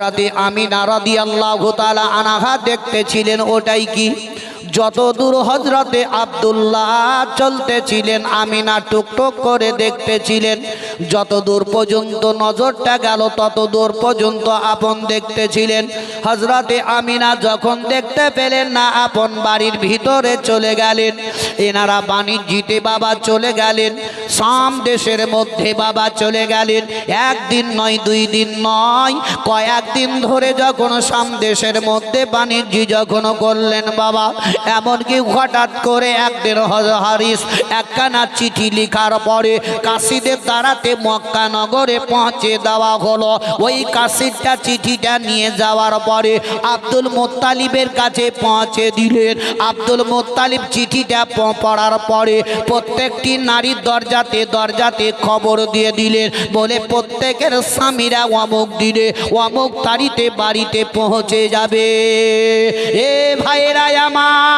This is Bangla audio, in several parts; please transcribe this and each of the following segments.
রাতে আমিনা রাদি আল্লাহ ঘোতালা আনাহা দেখতেছিলেন ওটাই কি? যত দূর হজরতে আবদুল্লাহ চলতেছিলেন, আমিনা টুকটুক করে দেখতেছিলেন। যত দূর পর্যন্ত নজরটা গেল, তত দূর পর্যন্ত আপন দেখতেছিলেন। হজরতে আমিনা যখন দেখতে পেলেন না, আপন বাড়ির ভিতরে চলে গেলেন। এনারা বাণিজ্যিতে বাবা চলে গেলেন, সাম দেশের মধ্যে বাবা চলে গেলেন। একদিন নয়, দুই দিন নয়, কয়েকদিন ধরে যখন সাম দেশের মধ্যে বাণিজ্য যখন করলেন বাবা এমনকি হঠাৎ করে একদিন হারিস একখানা চিঠি লিখার পরে কাশিদের দ্বারাতে মক্কা নগরে পৌঁছে দেওয়া হলো। ওই কাশিরটা চিঠিটা নিয়ে যাওয়ার পরে আব্দুল মোত্তালিবের কাছে পৌঁছে দিলেন। আব্দুল মোত্তালিব চিঠিটা পড়ার পরে প্রত্যেকটি নারীর দরজাতে দরজাতে খবর দিয়ে দিলেন। বলে, প্রত্যেকের স্বামীরা অমুক দিলে অমুক তারিতে বাড়িতে পৌঁছে যাবে। এ ভাইরা আমার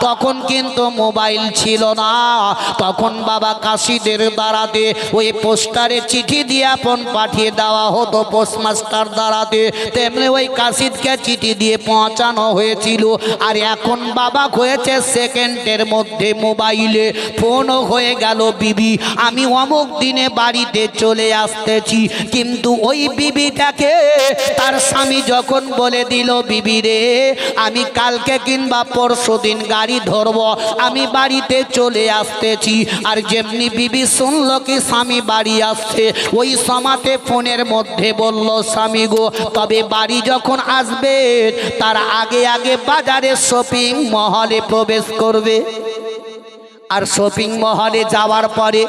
তখন কিন্তু মোবাইল ছিল না। তখন বাবা কাশিদের দ্বারাতে ওই পোস্টারে চিঠি দিয়ে আপন পাঠিয়ে দেওয়া হতো, পোস্টমাস্টার দ্বারাতে। তেমনি ওই কাশিদকে চিঠি দিয়ে পৌঁছানো হয়েছিল। আর এখন বাবা হয়েছে সেকেন্ডের মধ্যে মোবাইলে। ফোনও হয়ে গেল, বিবি, আমি অমুক দিনে বাড়িতে চলে আসতেছি। কিন্তু ওই বিবিটাকে তার স্বামী যখন বলে দিল, বিবি রে, আমি কালকে কিংবা পরশু দিন গাড়ি ধরব। আমি বাড়িতে চলে আসতেছি। আর যেমনি বিবি শুনলো কি স্বামী বাড়ি আসছে, ওই সমাতে ফোনের মধ্যে বলল, স্বামী গো, তবে বাড়ি যখন আসবে, তার আগে আগে বাজারে শপিং মহলে প্রবেশ করবে। আর শপিং মহলে যাওয়ার পরে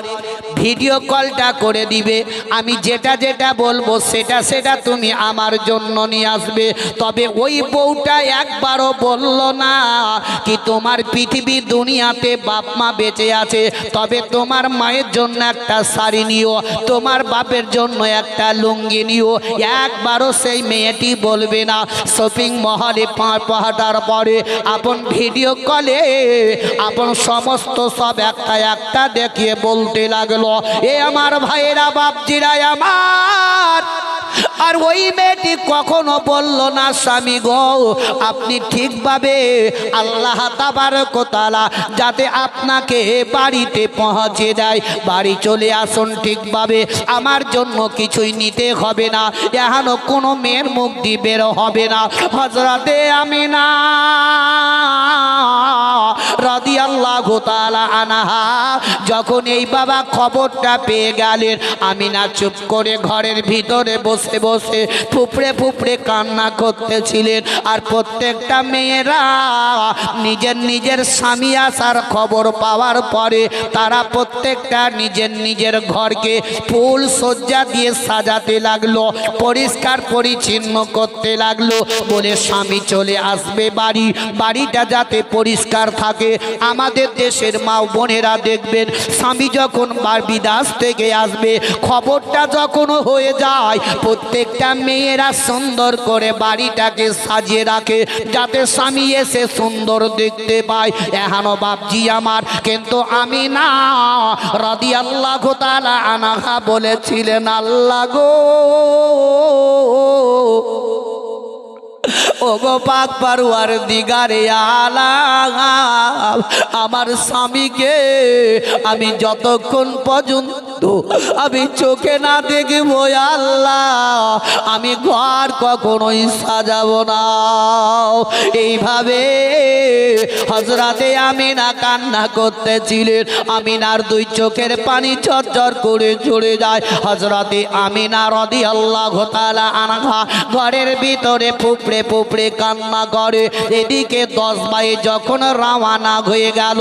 ভিডিও কলটা করে দিবে। আমি যেটা যেটা বলব, সেটা সেটা তুমি আমার জন্য নিয়ে আসবে। তবে ওই বউটা একবারও বলল না কি তোমার পৃথিবী দুনিয়াতে বাপ মা বেঁচে আছে, তবে তোমার মায়ের জন্য একটা শাড়ি নিও, তোমার বাপের জন্য একটা লুঙ্গি নিও। একবারও সেই মেয়েটি বলবে না। শপিং মহলে পাহাটার পরে আপন ভিডিও কলে, আপন সমস্ত সব একটা একটা দেখিয়ে বলতে লাগল। এ আমার ভাইয়েরা বাপজিরা আমার। আর ওই মেয়েটি কখনো বলল না, স্বামী গো, আপনি ঠিকভাবে আল্লাহ তাবারকতালা যাতে আপনাকে বাড়িতে পৌঁছে দেয়, বাড়ি চলে আসুন ঠিকভাবে, আমার জন্য কিছুই নিতে হবে না, এখনও কোনো মেয়ের মুখ বের হবে না। হজরতে আমি না রাদি আল্লাহ আনাহা যখন এই বাবা খবরটা পেয়ে গেলেন আমি না চুপ করে ঘরের ভিতরে বসে বসে ফুপড়ে ফুপড়ে কান্না করতেছিলেন। আর প্রত্যেকটা মেয়েরা নিজের নিজের স্বামী আসার খবর পাওয়ার পরে তারা প্রত্যেকটা নিজের নিজের ঘরকে ফুল সজ্জা দিয়ে সাজাতে লাগল, পরিষ্কার পরিচ্ছন্ন করতে লাগল। বলে, স্বামী চলে আসবে বাড়ি, বাড়িটা যাতে পরিষ্কার থাকে। আমাদের দেশের মা বোনেরা দেখবেন, স্বামী যখন বিদাস থেকে আসবে, খবরটা যখন হয়ে যায় প্রত্যেকটা মেয়েরা সুন্দর করে বাড়িটাকে সাজিয়ে রাখে, যাতে স্বামী এসে সুন্দর দেখতে পায়। এহানো বাপজি আমার, কিন্তু আমি না। রাদি আল্লাহ আনাহা বলেছিলেন, আল্লাহ গো। ও গো পাক পারুয়ার দিগারে আলা আমার স্বামীকে আমি যতক্ষণ পর্যন্ত আমি চোখে না দেখি দেখব আল্লাহ। আমি ঘর কখনোই সাজাবো না। এইভাবে হজরাতে আমি না কান্না করতেছিলেন। আমিনার দুই চোখের পানি চরচর করে চলে যায়। হজরতে আমিনা রদি আল্লাহ ঘোতালা আনাঘা ঘরের ভিতরে ফুপড়ে ফুপড়ে কান্না করে। এদিকে দশ বাই যখন রাওয়ানা হয়ে গেল,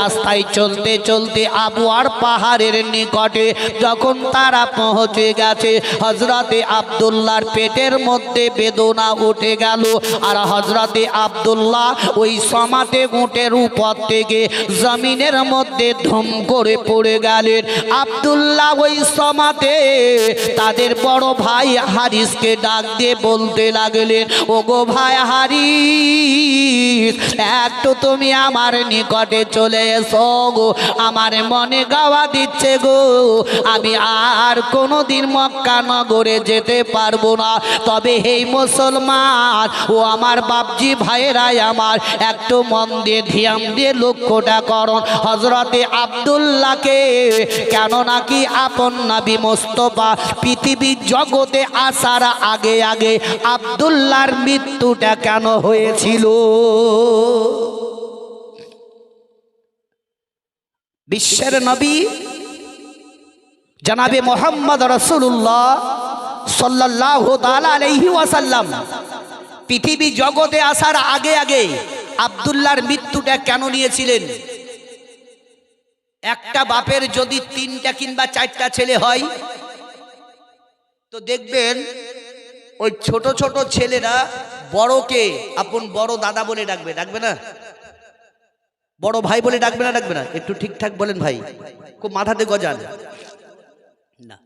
রাস্তায় চলতে চলতে আবুয়ার পাহাড়ের নিকটে যখন তারা পৌঁছে গেছে হজরতে আবদুল্লাহর পেটের মধ্যে বেদনা উঠে গেল। আর হজরতে আবদুল্লাহ ওই সমাতে উটের উপর থেকে জমিনের মধ্যে ধুম করে পড়ে গেলেন। আবদুল্লাহ ওই সমাতে তাদের বড় ভাই হারিসকে ডাক দিয়ে বলতে লাগলেন ও গো ভাই হারিস একটু তুমি আমার নিকটে চলে এসো গো, আমার মনে গাওয়া দিচ্ছে গো। আমি আর কোনোদিন মক্কা নগরে যেতে পারব না। তবে হেই মুসলমান, ও আমার বাপজি ভাইয়েরাই আমার একটু মন দিয়ে ধ্যান দিয়ে লক্ষ্যটা করুন। হজরতে আবদুল্লাহকে কেন নাকি আপন নবী মোস্তফা পৃথিবীর জগতে আসার আগে আগে আবদুল্লাহর মৃত্যুটা কেন হয়েছিল? বিশ্বের নবী জানাবে মোহাম্মদ রসুল্লাহ সাল্লাহ আলাইহি ওয়াসাল্লাম। পৃথিবী জগতে আসার আগে আগে আবদুল্লাহর মৃত্যুটা কেন নিয়েছিলেন? একটা বাপের যদি তিনটা কিংবা চারটা ছেলে হয়, তো দেখবেন ওই ছোট ছোট ছেলেরা বড়কে আপন বড় দাদা বলে ডাকবে ডাকবে না? বড় ভাই বলে ডাকবে না ডাকবে না? একটু ঠিকঠাক বলেন ভাই। খুব মাথাতে গজান না।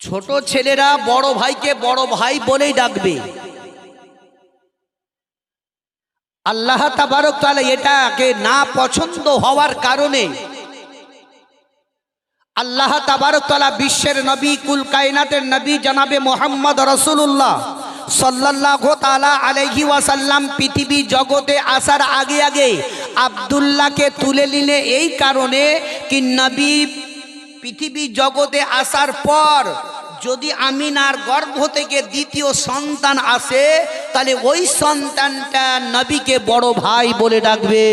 ছোট ছেলেরা বড় ভাইকে বড় ভাই বলেই ডাকবে। আল্লাহ তাবারক তাহলে এটাকে না পছন্দ হওয়ার কারণে আল্লাহ তাবারক তালা বিশ্বের নবী, কুল কায়নাতের নবী জানাবে মোহাম্মদ রসুল্লাহ সাল্লাহ আলহি ওয়াসাল্লাম পৃথিবী জগতে আসার আগে আগে আবদুল্লাহকে তুলে নিলে এই কারণে কি নবী পৃথিবী জগতে আসার পর যদি আমিনার গর্ভ থেকে দ্বিতীয় সন্তান আসে, তাহলে ওই সন্তানটা নবীকে বড় ভাই বলে ডাকবে।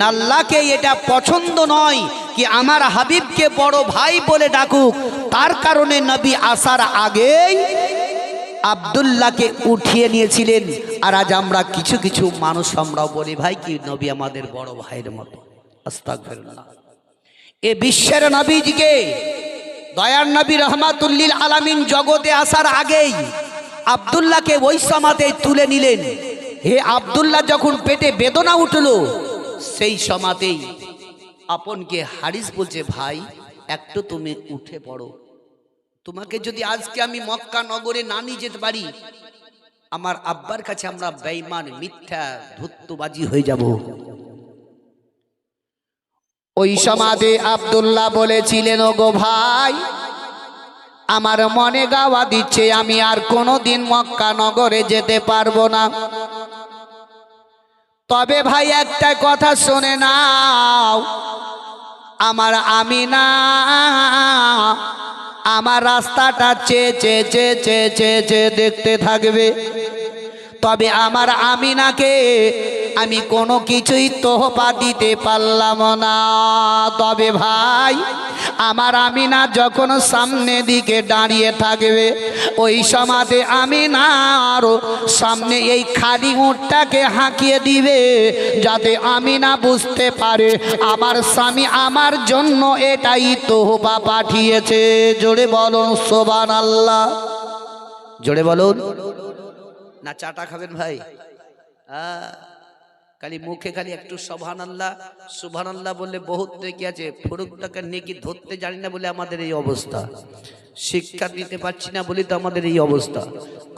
নাল্লাকে এটা পছন্দ নয় কি আমার হাবিবকে বড় ভাই বলে ডাকুক। তার কারণে নবী আসার আগেই আবদুল্লাহকে উঠিয়ে নিয়েছিলেন। আর আজ আমরা কিছু কিছু মানুষ আমরাও বলি, ভাই, কি নবী আমাদের বড় ভাইয়ের মতো? এ বিশ্বের নবীজিকে দয়ার নবী রহমাতুল্লিল আলামিন জগতে আসার আগেই আবদুল্লাহকে ওই সমাতে তুলে নিলেন। হে আবদুল্লাহ, যখন পেটে বেদনা উঠল, সেই সমাতেই আপনকে হারিস বলছে, ভাই, একটু তুমি উঠে পড়ো। তোমাকে যদি আজকে আমি মক্কা নগরে না নিয়ে যেতে পারি, আমার আব্বার কাছে আমরা বেঈমান, মিথ্যা, ধুত্তবাজি হয়ে যাব। ওই সমাধে আবদুল্লাহ বলেছিলেন ও গো ভাই, আমার মনে গাওয়া দিচ্ছে, আমি আর কোনোদিন মক্কা নগরে যেতে পারব না। তবে ভাই, একটা কথা শুনে নাও, আমার আমি না আমার রাস্তাটা চেয়ে চেয়ে চেয়ে চেয়ে চেয়ে চেয়ে দেখতে থাকবে। তবে আমার আমিনাকে আমি কোনো কিছুই তোহপা দিতে পারলাম না। তবে ভাই আমার আমিনা যখন সামনে দিকে দাঁড়িয়ে থাকবে ওই সমাজে আমিনার সামনে এই খালি উঁটটাকে হাঁকিয়ে দিবে যাতে আমিনা বুঝতে পারে আমার স্বামী আমার জন্য এটাই তোহপা পাঠিয়েছে। জোরে বলুন সোবান আল্লাহ জোরে বলুন। না চাটা খাবেন ভাই। আহ, খালি মুখে খালি একটু সোভান আল্লাহ সুভান আল্লাহ বললে বহুত নেকি আছে ফরুকটাকে নেকি ধরতে জানি না বলে আমাদের এই অবস্থা। শিক্ষা দিতে পারছি না বলে তো আমাদের এই অবস্থা।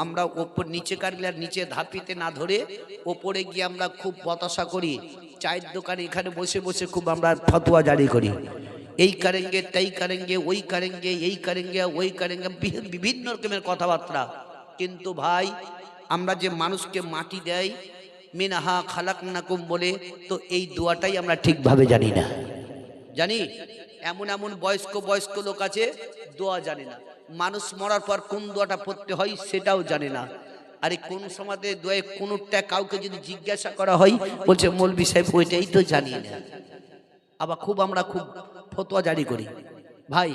আমরা ওপর নিচে কাটলে আর নিচে ধাপিতে না ধরে ওপরে গিয়ে আমরা খুব বতাসা করি। চায়ের দোকানে এখানে বসে বসে খুব আমরা ফতোয়া জারি করি। এই কারেঙ্গে তাই কারেঙ্গে ওই কারেঙ্গে এই কারেঙ্গে ওই কারেঙ্গে বিভিন্ন রকমের কথাবার্তা। কিন্তু ভাই আমরা যে মানুষকে মাটি দেয় মিনাহা খালাক নাকুম বলে, তো এই দোয়াটাই আমরা ঠিকভাবে জানি না। জানি? এমন এমন বয়স্ক বয়স্ক লোক আছে, দোয়া জানে না। মানুষ মরার পর কোন দোয়াটা পড়তে হয় সেটাও জানে না। আরে কোন সমাজে দোয়ে কোনটা কাউকে যদি জিজ্ঞাসা করা হয়, বলছে, মৌলবি সাহেব, ওইটাই তো জানি না। আবার খুব আমরা খুব ফতোয়া জারি করি। ভাই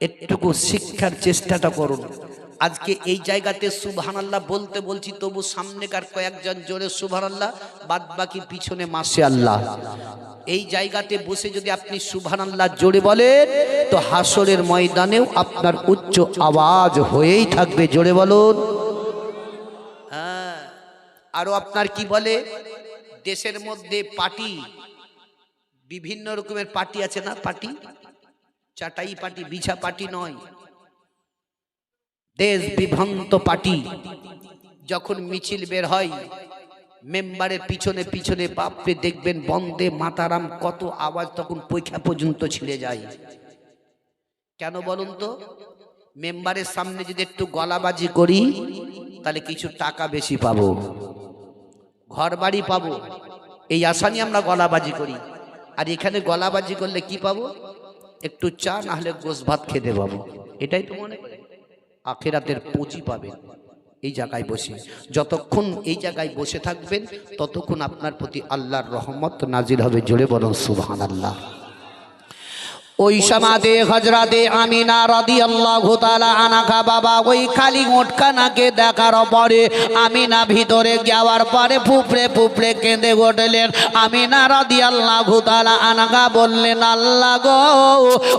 একটুকু শিক্ষার চেষ্টাটা করুন। আজকে এই জায়গাতে সুবহান আল্লাহ বলতে বলছি, তবু সামনেকার কয়েকজন জোরে সুবহান আল্লাহ বাদ বাকি পিছনে মাসে আল্লাহ। এই জায়গাতে বসে যদি আপনি সুবহান আল্লাহ জোরে বলেন, তো হাসরের ময়দানেও আপনার উচ্চ আওয়াজ হয়েই থাকবে, জোরে বলুন। হ্যাঁ। আরও আপনার কি বলে? দেশের মধ্যে পার্টি, বিভিন্ন রকমের পার্টি আছে না, পার্টি? চাটাই পার্টি বিছা পার্টি নয়। দেশ বিভ্রান্ত পার্টি যখন মিছিল বের হয়, মেম্বারের পিছনে পিছনে বাপরে দেখবেন, বন্দে মাতারাম, কত আওয়াজ তখন পৈখা পর্যন্ত ছিঁড়ে যায়। কেন বলুন তো? মেম্বারের সামনে যদি একটু গলাবাজি করি, তাহলে কিছু টাকা বেশি পাবো। ঘর বাড়ি পাবো। এই আশা নিয়ে আমরা গলাবাজি করি। আর এখানে গলাবাজি করলে কি পাবো? একটু চা না হলে গোস ভাত খেতে পাবো। এটাই তো মনে করে। আখেরাতের পুঁজি পাবেন এই জায়গায় বসে। যতক্ষণ এই জায়গায় বসে থাকবেন, ততক্ষণ আপনার প্রতি আল্লাহর রহমত নাজির হবে। জোরে বলুন সুবহান আল্লাহ ওই সমাদে হজরতে আমিনা রদি আল্লাহ আনাকা বাবা ওই খালি মোটখানাকে দেখার পরে আমিনা ভিতরে যাওয়ার পরে ফুপড়ে ফুপড়ে কেঁদে উঠলেন। আমিনা রদি আল্লাহ আনাকা বললেন, আল্লাহ গো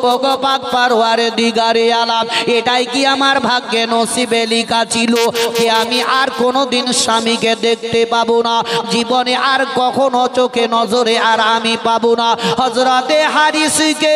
ও গো পাক পারওয়ারে দিগারে আলাম, এটাই কি আমার ভাগ্যে নসিবে লিখা ছিল যে আমি আর কোনো দিন স্বামীকে দেখতে পাবো না? জীবনে আর কখনো চোখে নজরে আর আমি পাবো না। হজরতে হারিসকে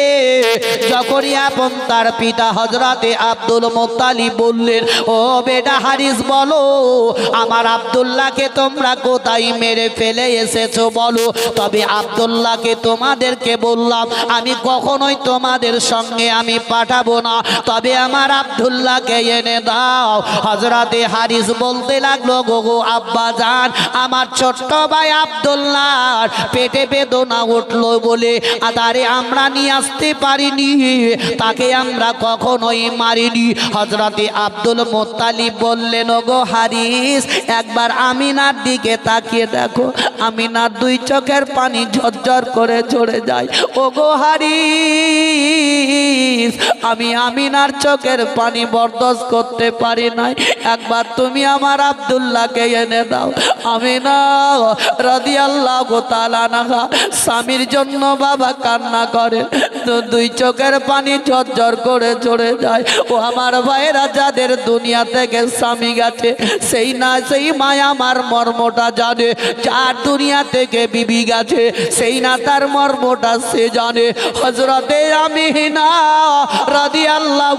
যখনই আপন তার পিতা হজরতে আব্দুল মোত্তালি বললেন, ও বেটা হারিস, বলো, আমার আব্দুল্লাহকে তোমরা কোথায় মেরে ফেলে এসেছ বলো? তবে আব্দুল্লাহকে তোমাদেরকে বললাম, আমি কখনোই তোমাদের সঙ্গে আমি পাঠাবো না। তবে আমার আব্দুল্লাহকে এনে দাও। হজরতে হারিস বলতে লাগল, গো গো, আব্বা যান আমার ছোট্ট ভাই আব্দুল্লাহর পেটে বেদনা উঠল বলে আদারে আমরা নিয়ে আসতে পারিনি তাকে আমরা কখনোই মারিনি। হজরতে আব্দুল মোত্তালিব বললেন ও গো হারিস, একবার আমিনার দিকে তাকিয়ে দেখো। আমিনার দুই চোখের পানি ঝরঝর করে ঝরে যায়। ও গো হারিস, আমি আমিনার চোখের পানি বরদাস্ত করতে পারি নাই। একবার তুমি আমার আব্দুল্লাহকে এনে দাও। আমিনা রাদি আল্লাহ গোতালানাহা স্বামীর জন্য বাবা কান্না করে তো দুই চোখের পানি ঝরঝর করে চড়ে যায়। ও আমার ভাইয়েরা, যাদের দুনিয়া থেকে স্বামী গেছে, সেই না, সেই মায়া আমার মর্মটা জানে। যার দুনিয়া থেকে বিবি গেছে, সেই না তার মর্মটা সে জানে। হজরতে আমি না রাদি আল্লাহ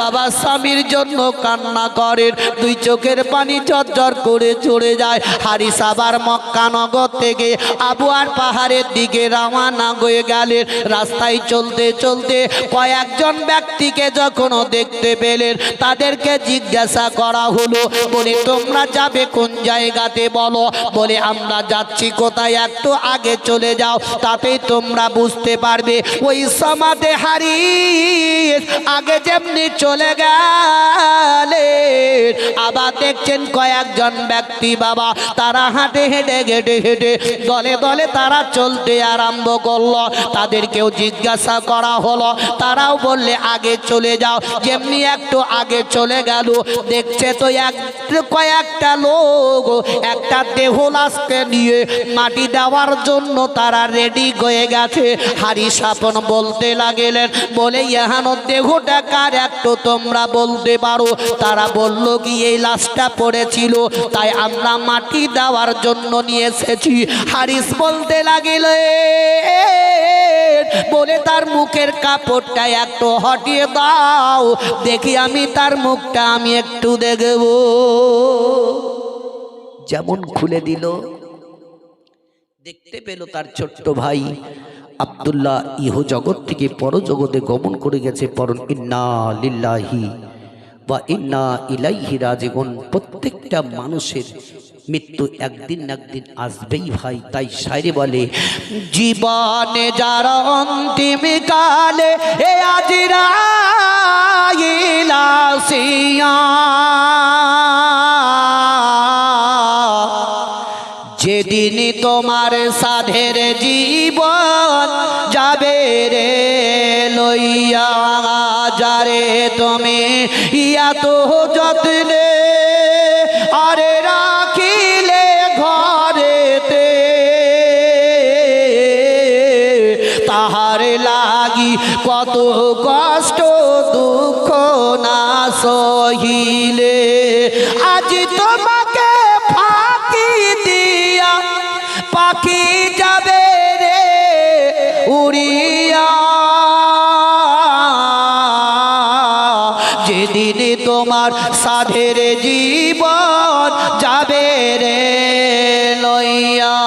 বাবা স্বামীর জন্য কান্না করেন। দুই চোখের পানি ঝরঝর করে চড়ে যায়। হারিস আবার মক্কানগর থেকে আবুয়ার পাহাড়ের দিকে রওনা হয়ে রাস্তায় চলতে চলতে কয়েকজন ব্যক্তিকে যখন দেখতে পেলেন, তাদেরকে জিজ্ঞাসা করা হলো, বলে, তোমরা যাবে কোন জায়গাতে বলো? বলে, আমরা যাচ্ছি কোথায়? একটু আগে চলে যাও, তাতেই তোমরা বুঝতে পারবে। ওই সমাধে হারিস আগে যেমনি চলে গেলে আবার দেখছেন কয়েকজন ব্যক্তি বাবা, তারা হাঁটে হেঁটে হেঁটে হেঁটে, দলে দলে তারা চলতে আরম্ভ করল। তাদেরকেও জিজ্ঞাসা করা হলো। তারাও বললে, আগে চলে যাও, যেমনি একটু আগে চলে গেল। দেখছে তো এক কয়েকটা লোক, একটা দেহ লাশকে নিয়ে মাটি দেওয়ার জন্য তারা রেডি হয়ে গেছে। হারি সাপন বলতে লাগলেন, বলে ইহানো দেহটা কার? একটু তোমরা বলতে পারো। তারা বলল, কি এই লাশটা পড়েছিল? তাই আমরা মাটি দেওয়ার জন্য নিয়ে এসেছি। হারিস বলতে লাগিলে বলে তার মুখের কাপড়টা একটু হটিয়ে দাও। দেখি আমি তার মুখটা আমি একটু দেখব। যেমন খুলে দিল। দেখতে পেল তার ছোট্ট ভাই। আবদুল্লাহ ইহ জগৎ থেকে পরজগতে গমন করে গেছে। পরন ইন্না লিল্লাহি বা ইন্না ইলাইহি রাজিগুন প্রত্যেকটা মানুষের মৃত্যু একদিন একদিন আসবেই ভাই, তাই সাইরে বলে, জীবনে যার অন্তিম কালে, এ আজিরা যেদিন তোমার সাধের জীবন যাবে রে লইয়া, যারে তুমি ইয়া তো যত্নে আরে রাখিলে কত কষ্ট দুঃখ না সহিলে। আজ তোমাকে ফাঁকি দিয়া পাখি যাবে রে উড়িয়া। যেদিন তোমার সাধের জীবন যাবে রে লইয়া,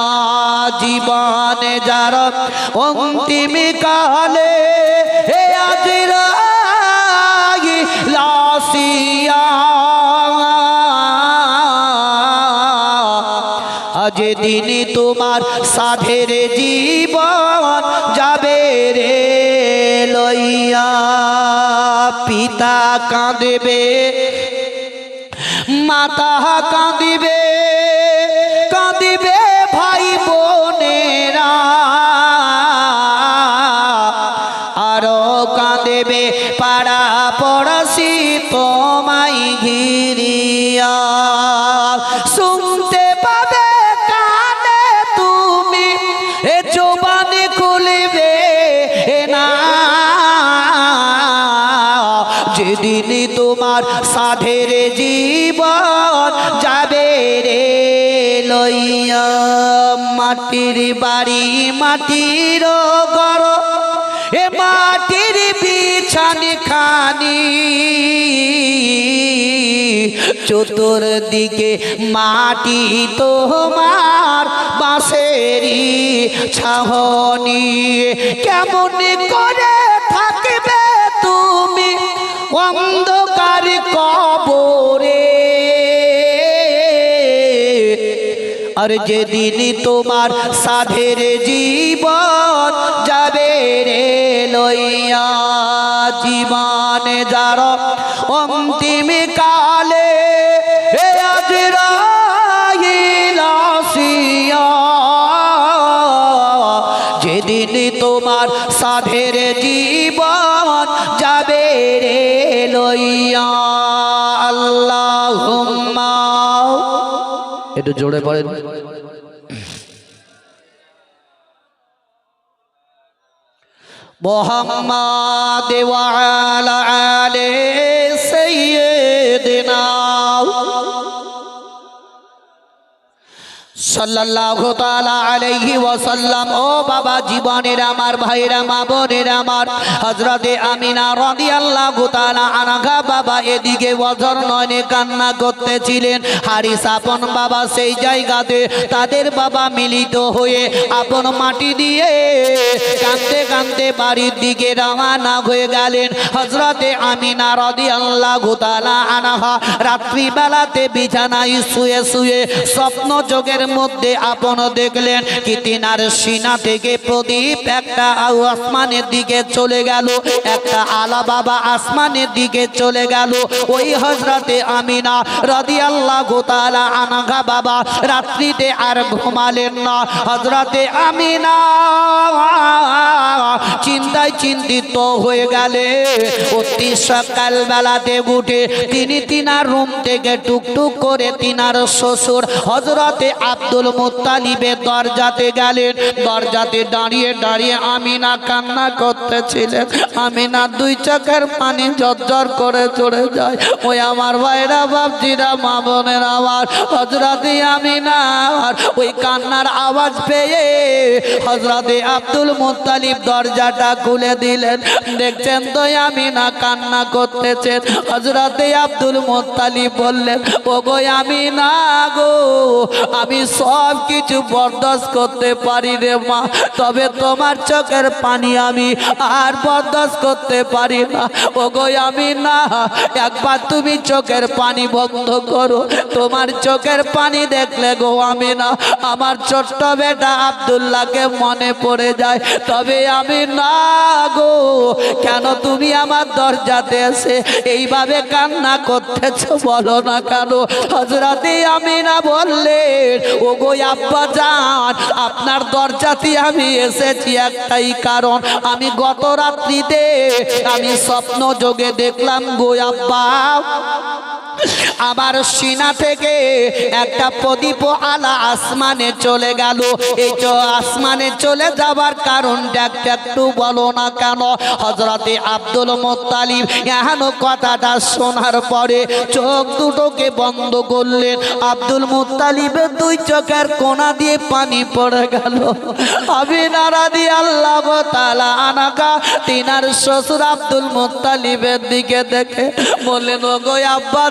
জীবনে যার অন্তিম কালে সাধের জীবন যাবে রে লইয়া। পিতা কাঁদবে মাতা কাঁদিবে। যেদিন তোমার সাধের জীবন যাবে রে লইয়া। মাটির বাড়ি, মাটির ঘর, এ মাটির বিছানি খানি চতুর্দিকে মাটি তোমার বাঁশেরি ছাহনি কেমন করে অন্ধকার কবরে। আর যেদিন তোমার সাধের জীবন যাবে রে লইয়া, জীবনে যার অন্তিম কালে যেদিন তোমার সাধের জীবন রে লইয়া আল্লাহ একটু জোরে পড়েন মোহাম্মদ আলে সাল্লাল্লাহু তাআলা আলাইহি ওয়াসাল্লাম, ও বাবা জীবনের আমার ভাইরা মা বোনের আমার আমিনা রাদিয়াল্লাহু তাআলা বাবা এদিকে নয়নে কান্না করতেছিলেন। হারিস আপন বাবা সেই জায়গাতে তাদের বাবা মিলিত হয়ে আপন মাটি দিয়ে কাঁদতে কাঁদতে বাড়ির দিকে রওনা হয়ে গেলেন। হযরতে আমিনা রাদিয়াল্লাহু তাআলা আনহা রাত্রিবেলাতে বিছানায় শুয়ে শুয়ে স্বপ্ন যোগের মধ্যে আপন দেখলেন কি তিনার সিনা থেকে প্রদীপ একটা আসমানের দিকে চলে গেল, একটা আলা বাবা আসমানের দিকে চলে গেল। ওই হজরতে আমিনা রাদি আল্লাহ গোতালা আনাঘা বাবা রাত্রিতে আর ঘুমালেন না। হজরতে আমিনা চিন্তায় চিন্তিত হয়ে গেলে অতি সকাল বেলাতে উঠে তিনি তিনার রুম থেকে টুকটুক করে তিনার শ্বশুর হজরতে আব্দুল মুত্তালিবের দরজাতে গেলেন। দরজাতে দাঁড়িয়ে দাঁড়িয়ে আমিনা কান্না করতেছিলেন। আমিনা দুই চোখের পানি জর্জর করে চড়ে যায়। ওই আমার ভাইরা বাপজিরা মা বোনের আমার হজরতে আমিনা ওই কান্নার আওয়াজ পেয়ে হজরতে আব্দুল মুত্তালিব দরজাটা খুলে দিলেন। দেখছেন তো আমিনা কান্না করতেছেন। হজরতে আব্দুল মুত্তালিব বললেন ও গো আমিনা গো, আমি সব কিছু বরদাস্ত করতে পারি রে মা। তবে তোমার চোখের পানি আমি আর বরদাস্ত করতে পারি না। ও গো আমি না, একবার তুমি চোখের পানি বন্ধ করো। তোমার চোখের পানি দেখলে গো আমি না। আমার ছোট্ট বেটা আবদুল্লাহকে মনে পড়ে যায়। তবে আমি না গো, কেন তুমি আমার দরজাতে এসে এইভাবে কান্না করতেছ বলো না কেন? হজরতে আমি না বললেন ও গো আব্বা যান আপনার দরজাতে আমি এসেছি একটাই কারণ। আমি গত রাত্রিতে আমি স্বপ্ন যোগে দেখলাম গো আব্বা। আবার সিনা থেকে একটা প্রদীপ আলা আসমানে চলে গেল। এই তো আসমানে চলে যাবার কারণটা একটা একটু বলো না কেন? হজরতে আব্দুল মোত্তালিব এহানো কথাটা শোনার পরে চোখ দুটোকে বন্ধ করলেন। আব্দুল মুত্তালিবের দুই চোখের কোনা দিয়ে পানি পড়ে গেল। আমি নারা দিয়ে আল্লাহ তালা আনাকা তিনার শ্বশুর আব্দুল মুত্তালিবের দিকে দেখে বললেন ও গো আব্বা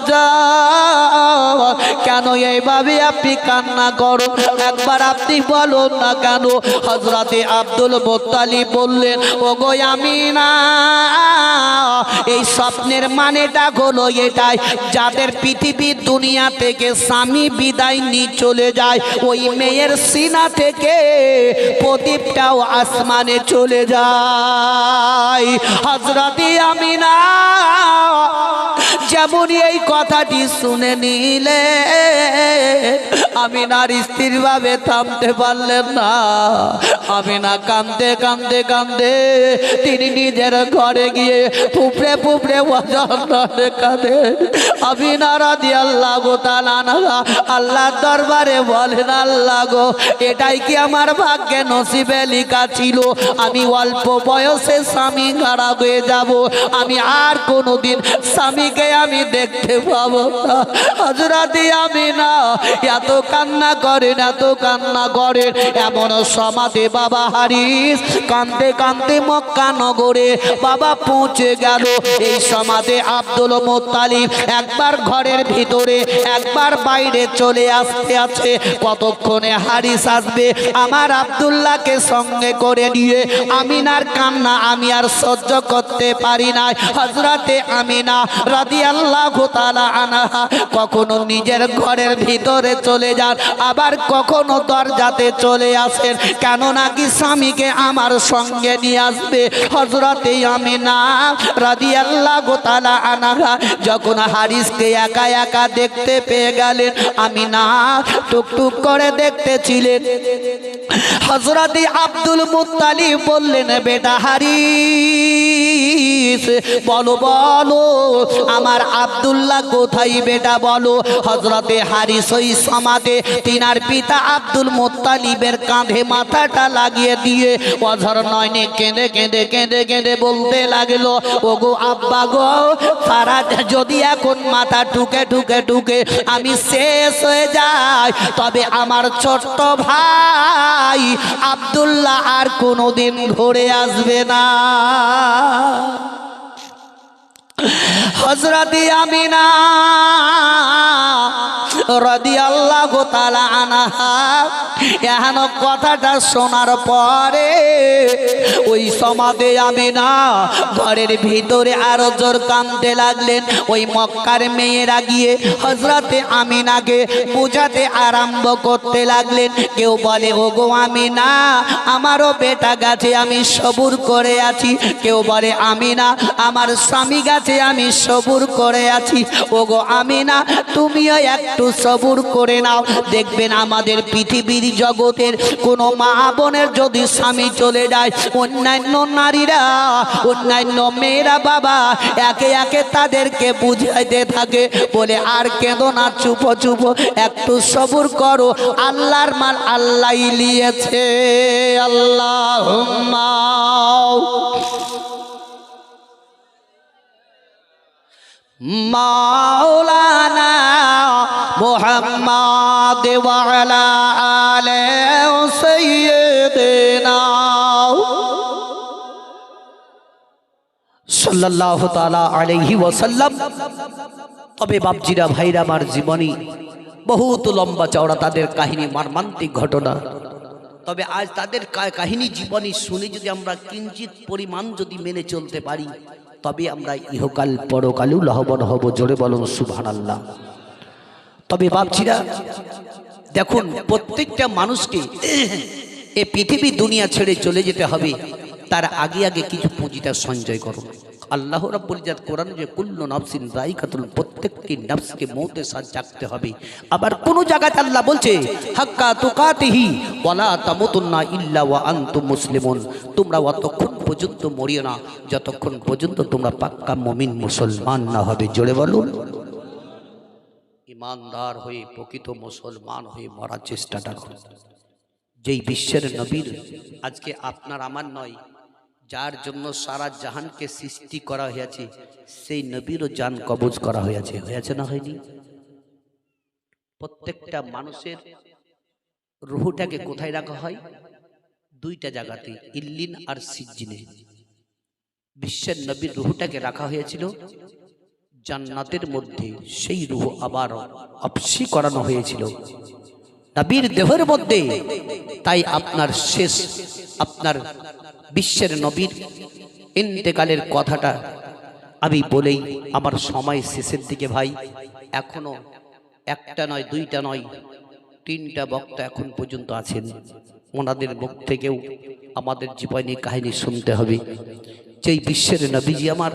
কেন এইভাবে আপনি কান্না করো? একবার আপনি বলুন না কেন? হজরতে আব্দুল মুত্তালিব বললেন ও গো আমি না এই স্বপ্নের মানেটা হলো এটাই, যাদের পৃথিবীর দুনিয়া থেকে স্বামী বিদায় নিয়ে চলে যায়, ওই মেয়ের সিনা থেকে প্রদীপটাও আসমানে চলে যায়। হজরতে আমি না যেমন এই কথাটি শুনে নিলে আমি নার স্ত্রীর ভাবে থামতে পারলেন না। আমি না কান্দে কান্দে কান্দে তিনি নিজের ঘরে গিয়ে পুপড়ে পুপড়ে বজরে কাঁদে। আমি নারা দিয়ে আল্লাহ গো তালা আল্লাহ দরবারে বলেন, আল্লাহ গো, এটাই কি আমার ভাগ্যে নসিবে লিখা ছিল? আমি অল্প বয়সে স্বামী গাড়া হয়ে যাব। আমি আর কোনোদিন স্বামীকে আমি দেখতে পাবো আমি না এত কান্না করেন এত কান্না করেন এমন বাবা হারিস কান্দে কান্দে মক্কা নগরে বাবা পৌঁছে গেল। এই আব্দুল একবার ঘরের ভিতরে, একবার বাইরে চলে আসতে আছে। কতক্ষণে হারিস আসবে? আমার আব্দুল্লাহকে সঙ্গে করে নিয়ে আমিনার কান্না আমি আর সহ্য করতে পারি না হজরতে আমিনা রাদি আল্লাহ আনাহা, কখনো নিজের ঘরের ভিতরে চলে যান, আবার কখনো দরজাতে চলে আসেন। কেন নাকি স্বামীকে আমার সঙ্গে নিয়ে আসবে? হজরতে আমিনা রাদি আল্লাহ গোতালা আনাহা যখন হারিসকে একা একা দেখতে পেয়ে গেলেন আমি না টুকটুক করে দেখতেছিলেন হজরতে আব্দুল মুত্তালিব বললেন, বেটা হারিস, বলো বলো, আমার আব্দুল্লাহ কোথায় বেটা, বলো? হজরতে হারিস ওই সমাধে তিনার পিতা আব্দুল মুত্তালিবের কাঁধে মাথাটা লাগিয়ে দিয়ে অঝর নয়নে কেঁদে কেঁদে কেঁদে কেঁদে বলতে লাগল ও গো আব্বা গো তারা যদি এখন মাথা ঢুকে ঢুকে ঢুকে আমি শেষ হয়ে যাই, তবে আমার ছোট্ট ভাই আব্দুল্লাহ আর কোনোদিন ঘরে আসবে না। হজরতি আমিনা এহেন কথাটা শোনার পরে ওই সমাধে আমি না, ঘরের ভিতরে আরও জোর কানতে লাগলেন। ওই মক্কার মেয়েরা গিয়ে হজরতে আমিনাকে বুঝাতে আরম্ভ করতে লাগলেন। কেউ বলে ও গো আমিনা, আমারও বেটা গাছে আমি সবুর করে আছি। কেউ বলে আমি না আমার স্বামী গাছে আমি সবুর করে আছি। ও গো আমিনা, তুমিও একটু সবুর করে নাও। দেখবেন আমাদের পৃথিবীর জগতের কোনো মা বোনের যদি স্বামী চলে যায়, অন্যান্য নারীরা, অন্যান্য মেয়েরা বাবা একে একে তাদেরকে বুঝাইতে থাকে। বলে, আর কেঁদো না, চুপো চুপো, একটু সবুর করো। আল্লাহর মাল আল্লাহ লিয়েছে আল্লাহ মাওলানা মোহাম্মদ ওয়াসাল্লাম। তবে বাপজিরা, ভাইরা আমার জীবনী বহুত লম্বা চওড়া, তাদের কাহিনী মর্মান্তিক ঘটনা। তবে আজ তাদের কাহিনী জীবনী শুনে যদি আমরা কিঞ্চিত পরিমাণ যদি মেনে চলতে পারি, তবে আমরা ইহকাল পরকালেও লাভবান হব, জোরে বলুন সুবহান আল্লাহ তবে বাপজিরা দেখুন, প্রত্যেকটা মানুষকে এ পৃথিবী দুনিয়া ছেড়ে চলে যেতে হবে। তার আগে আগে কিছু পুঁজিটা সঞ্চয় করো। আল্লাহ রাব্বুল জাত কোরআন যে কুল্লু নফসিন রাইকাতুল প্রত্যেকটি নফসকে মৌতে সাথ জাগতে হবে। আবার কোন জায়গাতে আল্লাহ বলছে, হাক্কা তুকাতিহি, ওয়ালা তামুতুন্না ইল্লা ওয়া আনতুম মুসলিমুন। তোমরা অতক্ষণ পর্যন্ত মরিও না, যতক্ষণ পর্যন্ত তোমরা পাক্কা মুমিন মুসলমান না হবে। জোরে বলুন। ইমানদার হয়ে প্রকৃত মুসলমান হয়ে মরার চেষ্টাটা করুন যেই বিশ্বের নবীর আজকে আপনার আমার নয়, যার জন্য সারা জাহানকে সৃষ্টি করা হয়েছে, সেই নবীরও জান কবজ করা হয়েছে। হয়েছে না হয়নি? প্রত্যেকটা মানুষের রুহুটাকে কোথায় রাখা হয়? দুইটা জায়গাতে, ইল্লিন আর সিজ্জিনে। বিশ্বের নবীর রুহুটাকে রাখা হয়েছিল জান্নাতের মধ্যে সেই রুহ আবার অপসি করানো হয়েছিল। নবীর দেহের মধ্যে তাই আপনার শেষ, আপনার বিশ্বের নবীর ইন্তেকালের কথাটা আমি বলেই আমার সময় শেষের দিকে ভাই, এখনও একটা নয়, দুইটা নয়, তিনটা বক্তা এখন পর্যন্ত আছেন। ওনাদের মুখ থেকেও আমাদের জীবনী কাহিনী শুনতে হবে। যেই বিশ্বের নবীজি আমার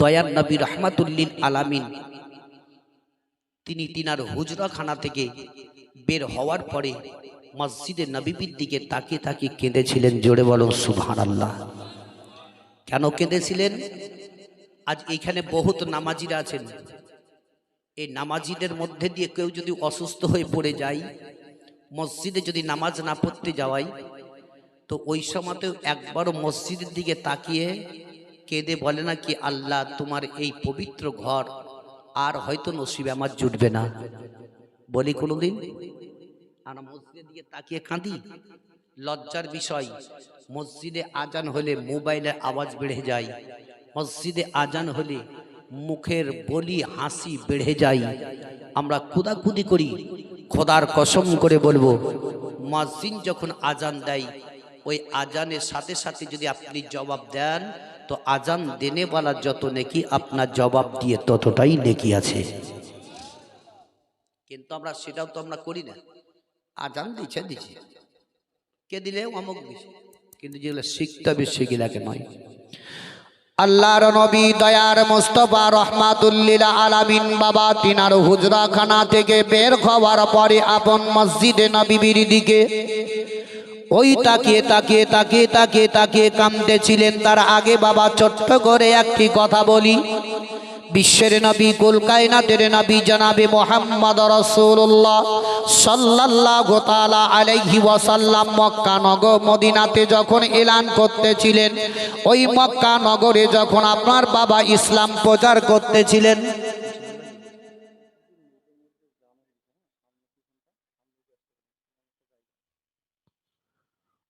দয়ার নবী রহমাতুল্লিল আলামিন। তিনি তিনার হুজরাখানা থেকে বের হওয়ার পরে মসজিদে নবীবির দিকে তাকিয়ে তাকিয়ে কেঁদেছিলেন। জোরে বলো সুভান আল্লাহ কেন কেঁদেছিলেন? আজ এইখানে বহুত নামাজিরা আছেন। এই নামাজিদের মধ্যে দিয়ে কেউ যদি অসুস্থ হয়ে পড়ে যায়, মসজিদে যদি নামাজ না পড়তে যাওয়াই তো ওই সময়তেও একবারও মসজিদের দিকে তাকিয়ে কেঁদে বলে না কি আল্লাহ, তোমার এই পবিত্র ঘর আর হয়তো নসিবে আমার জুটবে না। বলি কোনোদিন? দিকে তাকিয়ে কাঁদি। লজ্জার বিষয়, মসজিদে আজান হলে মোবাইলের আওয়াজ বেড়ে যায়। মসজিদে আজান হলে মুখের বলি, হাসি বেড়ে যায়। আমরা কুদাকুদি করি, খোদার কসম করে বলব, মসজিদ যখন আজান দেয়, ওই আজানের সাথে সাথে যদি আপনি জবাব দেন তো আজান দেনেওয়ালা যত নেকি আপনার জবাব দিয়ে ততটাই নেকি আছে। কিন্তু আমরা সেটাও তো আমরা করি না। আজান দিচ্ছে দিচ্ছে কে দিলে? অমুক দিছে। কিন্তু যেগুলো শিখতে হবে সেগুলাকে নয়। আল্লাহর নবী দয়ার মোস্তফা রহমাতুল্লিল আলামিন বাবা তিনার হুজরাখানা থেকে বের হওয়ার পরে আপন মসজিদে নবীর দিকে ওই তাকিয়ে তাকিয়ে তাকিয়ে তাকিয়ে তাকিয়ে কামতেছিলেন তার আগে বাবা ছোট্ট করে একটি কথা বলি। বিশ্বের নবী, কুলকায়নাতের নবী জনাবে মোহাম্মদ রসুল্লাহ সাল্লাল্লাহু তাআলা আলাইহি ওয়াসাল্লাম মক্কা নগর মদিনাতে যখন এলান করতেছিলেন, ওই মক্কা নগরে যখন আপনার বাবা ইসলাম প্রচার করতেছিলেন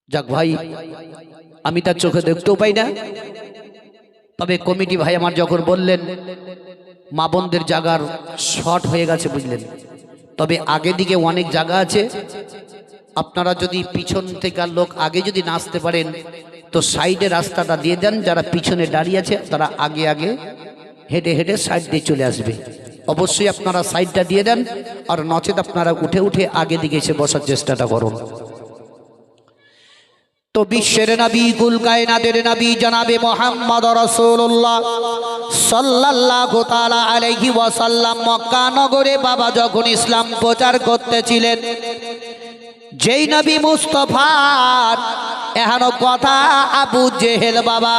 যাক ভাই, আমি তার চোখে দেখতেও পাই না। তবে কমিটি ভাই আমার যখন বললেন, মা বোনদের জায়গার শর্ট হয়ে গেছে বুঝলেন। তবে আগে দিকে অনেক জায়গা আছে। আপনারা যদি পিছন থেকে লোক আগে যদি নাচতে পারেন, তো সাইডে রাস্তাটা দিয়ে দেন, যারা পিছনে দাঁড়িয়ে আছে, তারা আগে আগে হেঁটে হেঁটে সাইড দিয়ে চলে আসবে। অবশ্যই আপনারা সাইডটা দিয়ে দেন, আর নচেত আপনারা উঠে উঠে আগে দিকে এসে বসার চেষ্টাটা করুন। তো বিশ্বের নবী কুল কায়নাতের নবী জনাবে মোহাম্মদ রাসূলুল্লাহ সাল্লাল্লাহু তাআলা আলাইহি ওয়াসাল্লাম মক্কা নগরে বাবা যখন ইসলাম প্রচার করতেছিলেন, যেই নবী মুস্তফার এহানো কথা আবু জেহেল বাবা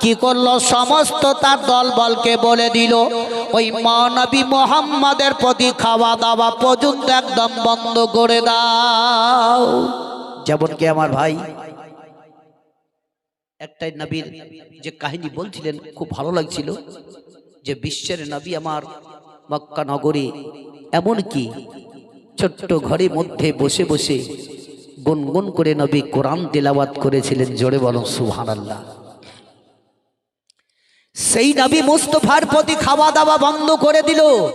কি করল? সমস্ত তার দলবলকে বলে দিল, ওই মহানবী মোহাম্মদের প্রতি খাওয়া দাওয়া পর্যন্ত একদম বন্ধ করে দাও। যেমন কি আমার ভাই, একটাই নবীর যে কাহিনী বলছিলেন, খুব ভালো লাগছিল যে বিশ্বের নবী আমার মক্কা নগরে এমন কি ছোট্ট ঘরের মধ্যে বসে বসে গুনগুন করে নবী কোরআন তেলাওয়াত করেছিলেন, জোরে বলো, সুবহানাল্লাহ। সেই নবী মুস্তফার প্রতি খাওয়া দাওয়া বন্ধ করে দিল।